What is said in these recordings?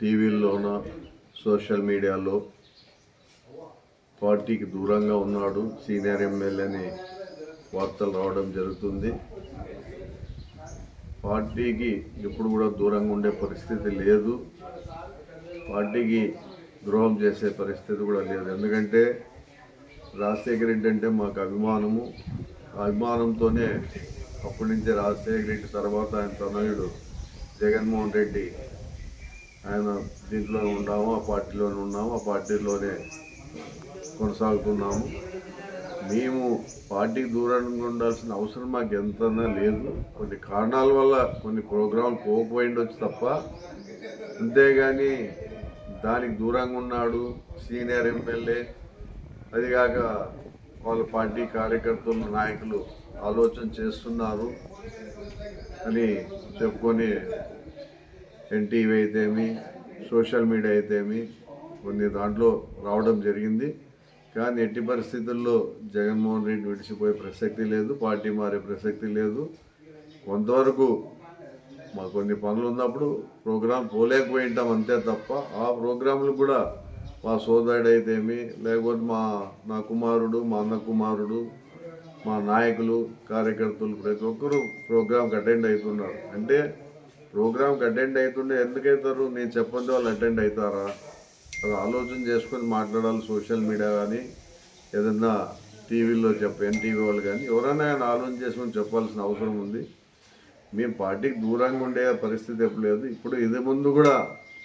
టీవీల్లోన social మీడియాలో పార్టీకి దూరంగా ఉన్నాడు సీనియర్ ఎమ్మెల్యేని వార్తలు రావడం జరుగుతుంది. పార్టీకి ఎప్పుడు కూడా దూరంగా ఉండే పరిస్థితి లేదు. పార్టీకి ద్రోహం చేసే పరిస్థితి కూడా లేదు. ఎందుకంటే రాజశేఖర రెడ్డి అంటే మాకు అభిమానము. ఆ అభిమానంతోనే అప్పటి నుంచి రాజశేఖర రెడ్డి తర్వాత ఆయన తనయుడు జగన్మోహన్ రెడ్డి ఆయన దీంట్లో ఉన్నాము ఆ పార్టీలోనే ఉన్నాము ఆ పార్టీలోనే కొనసాగుతున్నాము. మేము పార్టీకి దూరంగా ఉండాల్సిన అవసరం మాకు ఎంతనా లేదు. కొన్ని కారణాల వల్ల కొన్ని ప్రోగ్రాంలు పోకపోయిండొచ్చు తప్ప అంతేగాని దానికి దూరంగా ఉన్నాడు సీనియర్ ఎమ్మెల్యే. అదిగాక వాళ్ళ పార్టీ కార్యకర్తలు నాయకులు ఆలోచన చేస్తున్నారు అని చెప్పుకొని ఎన్టీవీ అయితేమి సోషల్ మీడియా అయితేమి కొన్ని దాంట్లో రావడం జరిగింది. కానీ ఎట్టి పరిస్థితుల్లో జగన్మోహన్ రెడ్డి విడిచిపోయే ప్రసక్తి లేదు పార్టీ మారే ప్రసక్తి లేదు. కొంతవరకు మా కొన్ని పనులు ఉన్నప్పుడు ప్రోగ్రాం పోలేకపోయింటాం అంతే తప్ప ఆ ప్రోగ్రాంలు కూడా మా సోదరుడు అయితేమి లేకపోతే మా నా కుమారుడు మా అన్న కుమారుడు మా నాయకులు కార్యకర్తలు ప్రతి ఒక్కరూ ప్రోగ్రాంకి అటెండ్ అవుతున్నారు. అంటే ప్రోగ్రాంకి అటెండ్ అవుతుండే ఎందుకైతారు నేను చెప్పండి వాళ్ళు అటెండ్ అవుతారా అది ఆలోచన చేసుకొని మాట్లాడాలి సోషల్ మీడియా కానీ ఏదన్నా టీవీలో చెప్ప ఎన్టీవీ వాళ్ళు కానీ ఎవరైనా ఆయన ఆలోచన చేసుకొని చెప్పాల్సిన అవసరం ఉంది. మేము పార్టీకి దూరంగా ఉండే పరిస్థితి ఎప్పుడు లేదు. ఇప్పుడు ఇది ముందు కూడా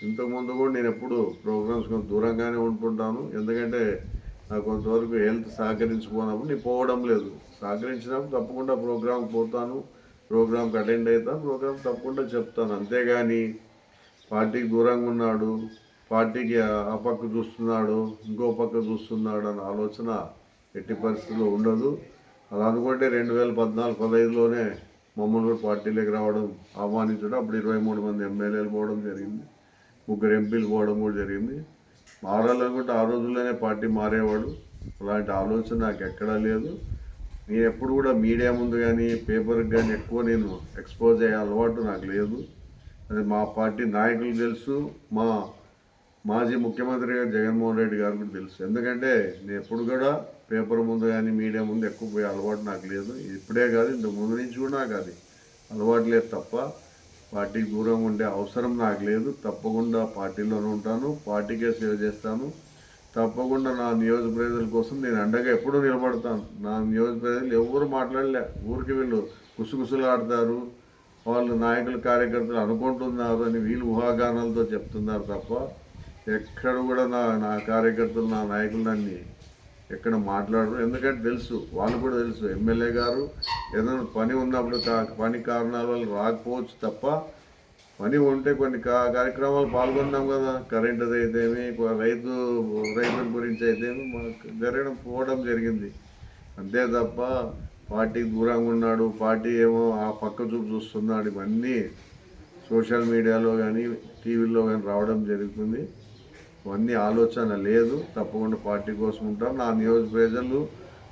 ఇంతకుముందు కూడా నేను ఎప్పుడు ప్రోగ్రామ్స్ కొంచెం దూరంగానే ఉంటుంటాను. ఎందుకంటే నాకు కొంతవరకు హెల్త్ సహకరించుకోనప్పుడు నేను పోవడం లేదు. సహకరించినప్పుడు తప్పకుండా ప్రోగ్రామ్కి పోతాను. ప్రోగ్రామ్కి అటెండ్ అవుతాను ప్రోగ్రామ్ తప్పకుండా చెప్తాను. అంతేగాని పార్టీకి దూరంగా ఉన్నాడు పార్టీకి ఆ పక్క చూస్తున్నాడు ఇంకో పక్క చూస్తున్నాడు అన్న ఆలోచన ఎట్టి పరిస్థితుల్లో ఉండదు. అలా అనుకుంటే రెండు వేల పద్నాలుగు పదహైదులోనే మమ్మల్ని కూడా పార్టీలోకి రావడం ఆహ్వానించడం. అప్పుడు ఇరవై మూడు మంది ఎమ్మెల్యేలు పోవడం జరిగింది ముగ్గురు ఎంపీలు పోవడం కూడా జరిగింది. మారాలనుకుంటే ఆ రోజుల్లోనే పార్టీ మారేవాడు. అలాంటి ఆలోచన నాకు ఎక్కడా లేదు. నేను ఎప్పుడు కూడా మీడియా ముందు కానీ పేపర్కి కానీ ఎక్కువ నేను ఎక్స్పోజ్ అయ్యే అలవాటు నాకు లేదు. అది మా పార్టీ నాయకులు తెలుసు మా మాజీ ముఖ్యమంత్రి గారు జగన్మోహన్ రెడ్డి గారు కూడా తెలుసు. ఎందుకంటే నేను ఎప్పుడు కూడా పేపర్ ముందు కానీ మీడియా ముందు ఎక్కువ పోయే అలవాటు నాకు లేదు. ఇప్పుడే కాదు ఇంతకు ముందు నుంచి కూడా నాకు అది అలవాటు లేదు తప్ప పార్టీకి దూరంగా ఉండే అవసరం నాకు లేదు. తప్పకుండా పార్టీలోనే ఉంటాను పార్టీకే సేవ చేస్తాను. తప్పకుండా నా నియోజక ప్రజల కోసం నేను అండగా ఎప్పుడూ నిలబడతాను. నా నియోజక ప్రజలు ఎవరు మాట్లాడలే. ఊరికి వీళ్ళు కుసుకుసులు వాళ్ళు నాయకులు కార్యకర్తలు అనుకుంటున్నారు అని వీళ్ళు ఊహాగానాలతో చెప్తున్నారు తప్ప ఎక్కడ కూడా నా నా కార్యకర్తలు నా నాయకులు నన్ను ఎక్కడ మాట్లాడరు. ఎందుకంటే తెలుసు వాళ్ళు కూడా తెలుసు. ఎమ్మెల్యే గారు ఏదైనా పని ఉన్నప్పుడు పని కారణాల వల్ల రాకపోవచ్చు తప్ప పని ఉంటే కొన్ని కార్యక్రమాలు పాల్గొన్నాం కదా. కరెంట్ అయితేమి రైతు రైతుల గురించి అయితేమి మాకు జరగడం పోవడం జరిగింది. అంతే తప్ప పార్టీకి దూరంగా ఉన్నాడు పార్టీ ఏమో ఆ పక్క చూపు చూస్తున్నాడు. ఇవన్నీ సోషల్ మీడియాలో కానీ టీవీలో కానీ రావడం జరుగుతుంది. ఇవన్నీ ఆలోచన లేదు. తప్పకుండా పార్టీ కోసం ఉంటాను నా నియోజక ప్రజలు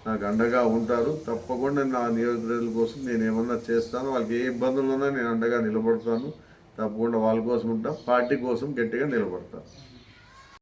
నాకు అండగా ఉంటారు. తప్పకుండా నా నియోజక ప్రజల కోసం నేను ఏమన్నా చేస్తాను వాళ్ళకి ఏ ఇబ్బందులు ఉన్నా నేను అండగా నిలబడతాను. తప్పకుండా వాళ్ళ కోసం ఉంటా పార్టీ కోసం గట్టిగా నిలబడతాను